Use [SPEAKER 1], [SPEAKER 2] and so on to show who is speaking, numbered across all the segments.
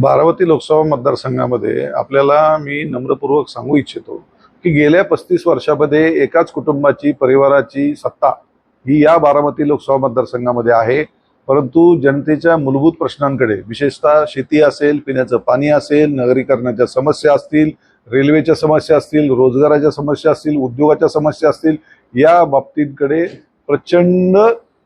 [SPEAKER 1] बारामती लोकसभा मतदारसंघामध्ये आपल्याला मी नम्रपूर्वक सांगू इच्छितो की गेल्या पस्तीस वर्षामध्ये एकाच कुटुंबाची परिवाराची सत्ता ही या बारामती लोकसभा मतदारसंघामध्ये आहे. परंतु जनतेच्या मूलभूत प्रश्नांकडे विशेषतः शेती असेल पिण्याचं पाणी असेल नगरीकरणाच्या समस्या असतील रेल्वेच्या समस्या असतील रोजगाराच्या समस्या असतील उद्योगाच्या समस्या असतील या बाबतींकडे प्रचंड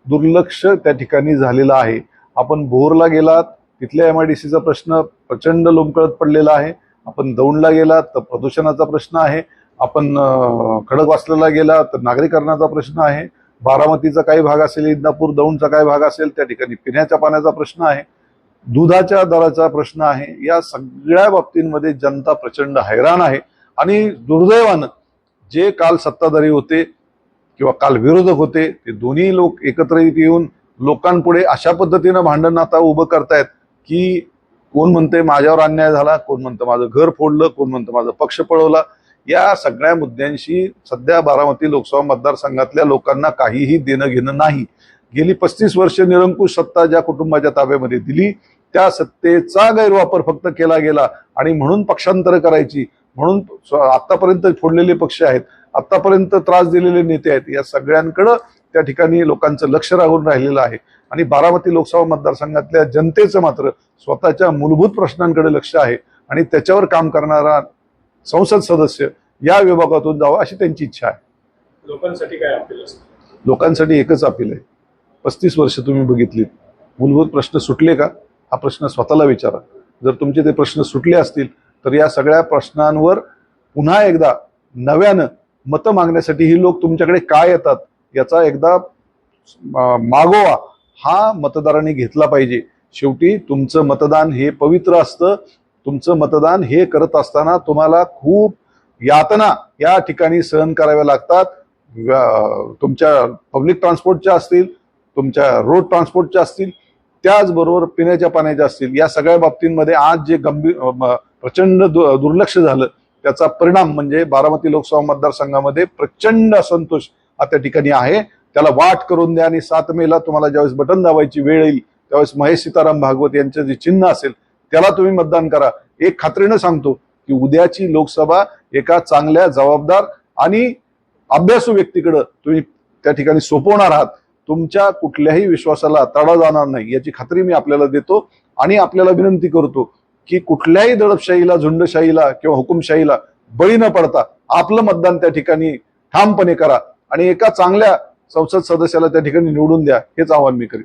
[SPEAKER 1] दुर्लक्ष त्या ठिकाणी झालेलं आहे. आपण भोरला गेलात तिथल्या एम आय डी सीचा प्रश्न प्रचंड लोंबकळत पडलेला आहे. आपण दौंडला गेलात तर प्रदूषणाचा प्रश्न आहे. आपण खडक खडकवासल्याला गेला तर नागरीकरणाचा प्रश्न आहे. बारामतीचा काही भाग असेल इंदापूर दौंडचा काही भाग असेल त्या ठिकाणी पिण्याच्या पाण्याचा प्रश्न आहे. दुधाच्या दराचा प्रश्न आहे. या सगळ्या बाबतींमध्ये जनता प्रचंड हैराण आहे. आणि दुर्दैवानं जे काल सत्ताधारी होते किंवा काल विरोधक होते ते दोन्ही लोक एकत्रित येऊन लोकांपुढे अशा पद्धतीनं भांडण आता उभं करतायत. की कोण म्हणते माझ्यावर अन्याय झाला कोण म्हणतं माझं घर फोडलं कोण म्हणतं माझं पक्ष पळवला या सगळ्या मुद्द्यांशी सध्या बारामती लोकसभा मतदारसंघातल्या लोकांना काहीही देणं घेणं नाही. गेली पस्तीस वर्ष निरंकुश सत्ता ज्या कुटुंबाच्या ताब्यामध्ये दिली त्या सत्तेचा गैरवापर फक्त केला गेला आणि म्हणून पक्षांतर करायची म्हणून आतापर्यंत फोडलेले पक्ष आहेत आतापर्यंत त्रास दिलेले नेते आहेत या सगळ्यांकडं त्या ठिकाणी लोकांचं लक्ष राहून राहिलेलं आहे. आणि बारामती लोकसभा मतदारसंघातल्या जनतेचं मात्र स्वतःच्या मूलभूत प्रश्नांकडे लक्ष आहे. आणि त्याच्यावर काम करणारा संसद सदस्य या विभागातून जावं अशी त्यांची इच्छा आहे.
[SPEAKER 2] लोकांसाठी काय अपील
[SPEAKER 1] लोकांसाठी एकच अपील आहे. पस्तीस वर्ष तुम्ही बघितलीत. मूलभूत प्रश्न सुटले का? हा प्रश्न स्वतःला विचारा. जर तुमचे ते प्रश्न सुटले असतील तर या सगळ्या प्रश्नांवर पुन्हा एकदा नव्यानं मतं मागण्यासाठी ही लोक तुमच्याकडे काय येतात? याचा एकदा मागोवा हा मतदारांनी घेतला पाहिजे. शेवटी तुमचं मतदान हे पवित्र असतं. तुमचं मतदान हे करत असताना तुम्हाला खूप यातना या ठिकाणी सहन कराव्या लागतात. तुमच्या पब्लिक ट्रान्सपोर्टच्या असतील तुमच्या रोड ट्रान्सपोर्टच्या असतील त्याचबरोबर पिण्याच्या पाण्याच्या असतील या सगळ्या बाबतींमध्ये आज जे गंभीर प्रचंड दु- दुर्लक्ष झालं त्याचा परिणाम म्हणजे बारामती लोकसभा मतदारसंघामध्ये प्रचंड असंतोष हा त्या ठिकाणी आहे. त्याला वाट करून द्या आणि सात मेला तुम्हाला ज्यावेळेस बटन दाबायची वेळ येईल त्यावेळेस महेश सीताराम भागवत यांचं जे चिन्ह असेल त्याला तुम्ही मतदान करा. एक खात्रीनं सांगतो की उद्याची लोकसभा एका चांगल्या जबाबदार आणि अभ्यासू व्यक्तीकडं तुम्ही त्या ठिकाणी सोपवणार आहात. तुमच्या कुठल्याही विश्वासाला तडा जाणार नाही. याची खात्री मी आपल्याला देतो आणि आपल्याला विनंती करतो की कुठल्याही दडपशाहीला झुंडशाहीला किंवा हुकुमशाहीला बळी न पडता आपलं मतदान त्या ठिकाणी ठामपणे करा. आणि एका चांगल्या संसद सदस्याला त्या ठिकाणी निवडून द्या हेच आवाहन मी करेन.